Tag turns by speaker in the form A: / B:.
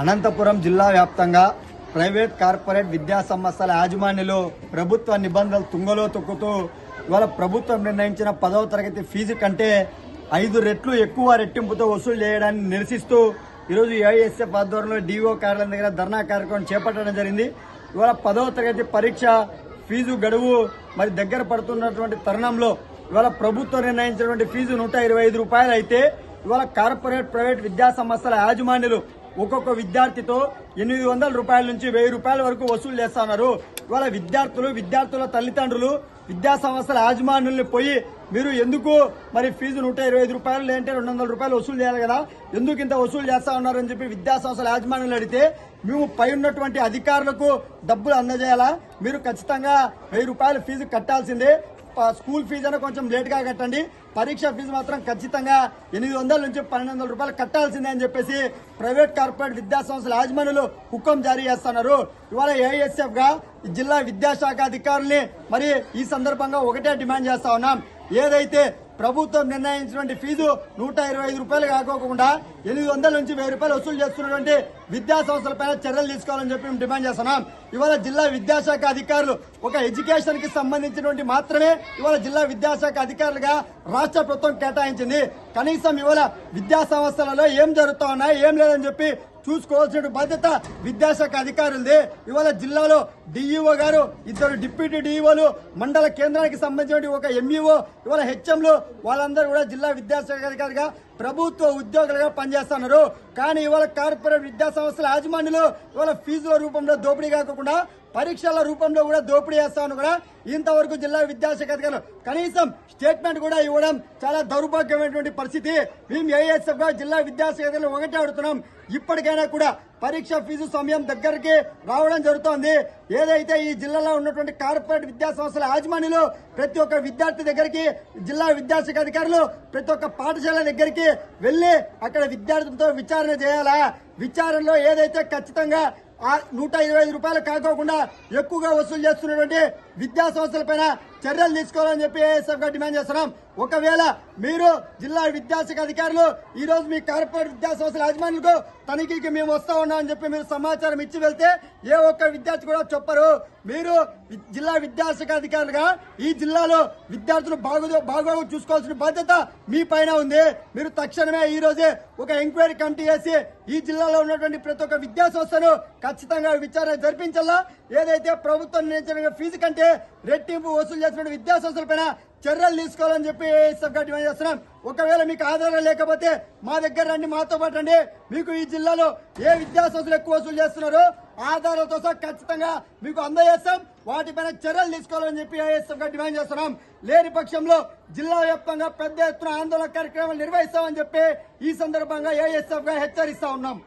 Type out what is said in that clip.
A: అనంతపురం జిల్లా వ్యాప్తంగా private corporate విద్యా సంస్థల యాజమాన్యులు ప్రభుత్వ నిబంధనలు తుంగలో తొక్కుతూ ఇవాళ ప్రభుత్వం నిర్ణయించిన పదవ తరగతి ఫీజు కంటే ఐదు రెట్లు ఎక్కువ రెట్టింపుతో వసూలు చేయడాన్ని నిరసిస్తూ ఈరోజు ఏఐఎస్ఎఫ్ ఆధ్వర్యంలో డిఓ కార్యాలయం దగ్గర ధర్నా కార్యక్రమం చేపట్టడం జరిగింది. ఇవాళ పదవ తరగతి పరీక్ష ఫీజు గడువు మరి దగ్గర పడుతున్నటువంటి తరుణంలో ఇవాళ ప్రభుత్వం నిర్ణయించినటువంటి ఫీజు నూట ఇరవై ఐదు రూపాయలు అయితే ఇవాళ కార్పొరేట్ ప్రైవేట్ విద్యా సంస్థల యాజమాన్యులు ఒక్కొక్క విద్యార్థితో ఎనిమిది వందల రూపాయల నుంచి వెయ్యి రూపాయల వరకు వసూలు చేస్తా ఉన్నారు. ఇవాళ విద్యార్థులు విద్యార్థుల తల్లిదండ్రులు విద్యా సంస్థల యాజమాన్యుల్ని పోయి మీరు ఎందుకు మరి ఫీజు నూట ఇరవై ఐదు రూపాయలు లేదంటే రెండు వందల రూపాయలు వసూలు చేయాలి కదా? ఎందుకు ఇంత వసూలు చేస్తా ఉన్నారని చెప్పి విద్యా సంస్థల యాజమాన్యులు అడిగితే మేము పై ఉన్నటువంటి అధికారులకు డబ్బులు అందజేయాలా? మీరు ఖచ్చితంగా వెయ్యి రూపాయలు ఫీజు కట్టాల్సిందే. స్కూల్ ఫీజు అయినా కొంచెం లేట్గా కట్టండి. పరీక్ష ఫీజు మాత్రం ఖచ్చితంగా ఎనిమిది వందల నుంచి పన్నెండు వందల రూపాయలు కట్టాల్సిందే అని చెప్పేసి ప్రైవేట్ కార్పొరేట్ విద్యా సంస్థల యాజమాన్యులు హుక్కం జారీ చేస్తున్నారు. ఇవాళ ఏఎస్ఎఫ్గా జిల్లా విద్యాశాఖ అధికారుల్ని మరి ఈ సందర్భంగా ఒకటే డిమాండ్ చేస్తా ఉన్నాం. ఏదైతే ప్రభుత్వం నిర్ణయించినటువంటి ఫీజు నూట ఇరవై ఐదు రూపాయలు కాకోకుండా ఎనిమిది వందల నుంచి వెయ్యి రూపాయలు వసూలు చేస్తున్నటువంటి విద్యా సంస్థలపైన చర్యలు తీసుకోవాలని చెప్పి మేము డిమాండ్ చేస్తున్నాం. ఇవాళ జిల్లా విద్యాశాఖ అధికారులు ఒక ఎడ్యుకేషన్కి సంబంధించినటువంటి మాత్రమే ఇవాళ జిల్లా విద్యాశాఖ అధికారులుగా రాష్ట్ర ప్రభుత్వం కేటాయించింది. కనీసం ఇవాళ విద్యా సంస్థలలో ఏం జరుగుతా ఉన్నాయి ఏం లేదని చెప్పి చూసుకోవాల్సిన బాధ్యత విద్యాశాఖ అధికారులది. ఇవాళ జిల్లాలో డిఈఓ గారు ఇద్దరు డిప్యూటీ డిఈఓలు మండల కేంద్రానికి సంబంధించిన ఒక ఎంఈఓ ఇవాళ హెచ్ఎంలు వాళ్ళందరూ కూడా జిల్లా విద్యాశాఖ అధికారిగా ప్రభుత్వ ఉద్యోగులుగా పనిచేస్తున్నారు. కానీ ఇవాళ కార్పొరేట్ విద్యా సంస్థల యాజమాన్యులు ఇవాళ ఫీజుల రూపంలో దోపిడీ కాకుండా పరీక్షల రూపంలో కూడా దోపిడీ చేస్తామని కూడా ఇంతవరకు జిల్లా విద్యాశాఖ అధికారులు కనీసం స్టేట్మెంట్ కూడా ఇవ్వడం చాలా దౌర్భాగ్యమైనటువంటి పరిస్థితి. మేము ఏఎస్ఎఫ్గా జిల్లా విద్యాశాఖ అధికారులు ఒకటే అడుగుతున్నాం. ఇప్పటికైనా కూడా పరీక్ష ఫీజు సమయం దగ్గరికి రావడం జరుగుతోంది. ఏదైతే ఈ జిల్లాలో ఉన్నటువంటి కార్పొరేట్ విద్యా సంస్థల యాజమాన్యులు ప్రతి ఒక్క విద్యార్థి దగ్గరికి జిల్లా విద్యాశాఖ అధికారులు ప్రతి ఒక్క పాఠశాల దగ్గరికి వెళ్ళి అక్కడ విద్యార్థులతో విచారణ చేయాలా? విచారణలో ఏదైతే ఖచ్చితంగా నూట ఇరవై ఐదు రూపాయలు కాకోకుండా ఎక్కువగా వసూలు చేస్తున్నటువంటి విద్యా సంస్థలపైన చర్యలు తీసుకోవాలని చెప్పి ఏఎస్ఎఫ్గా డిమాండ్ చేస్తున్నాం. ఒకవేళ మీరు జిల్లా విద్యాశాఖ అధికారులు ఈ రోజు మీ కార్పొరేట్ విద్యా సంస్థల యాజమాన్యులకు తనిఖీకి మేము వస్తా ఉన్నామని చెప్పి మీరు సమాచారం ఇచ్చి వెళ్తే ఏ ఒక్క విద్యార్థి కూడా చెప్పరు. మీరు జిల్లా విద్యాశాఖ అధికారులుగా ఈ జిల్లాలో విద్యార్థులు బాగు బాగోగు చూసుకోవాల్సిన బాధ్యత మీ పైన ఉంది. మీరు తక్షణమే ఈ రోజే ఒక ఎంక్వైరీ కమిటీ చేసి ఈ జిల్లాలో ఉన్నటువంటి ప్రతి ఒక్క విద్యా సంస్థను ఖచ్చితంగా విచారణ జరిపించాలా ఏదైతే ప్రభుత్వం నిర్ణయించిన ఫీజు కంటే రెట్టింపు వసూలు చేసిన విద్యా సంస్థలపైన చర్యలు తీసుకోవాలని చెప్పి ఏఎస్ఎఫ్గా డిమాండ్ చేస్తున్నాం. ఒకవేళ మీకు ఆధారం లేకపోతే మా దగ్గర రండి మాతో పాటు రండి. మీకు ఈ జిల్లాలో ఏ విద్యా సంస్థలు ఎక్కువ వసూలు చేస్తున్నారో ఆధారాలతో సహా ఖచ్చితంగా మీకు అందజేస్తాం. వాటిపైన చర్యలు తీసుకోవాలని చెప్పి ఏఎస్ఎఫ్గా డిమాండ్ చేస్తున్నాం. లేని పక్షంలో జిల్లా వ్యాప్తంగా పెద్ద ఎత్తున ఆందోళన కార్యక్రమాలు నిర్వహిస్తామని చెప్పి ఈ సందర్భంగా ఏఎస్ఎఫ్గా హెచ్చరిస్తా ఉన్నాం.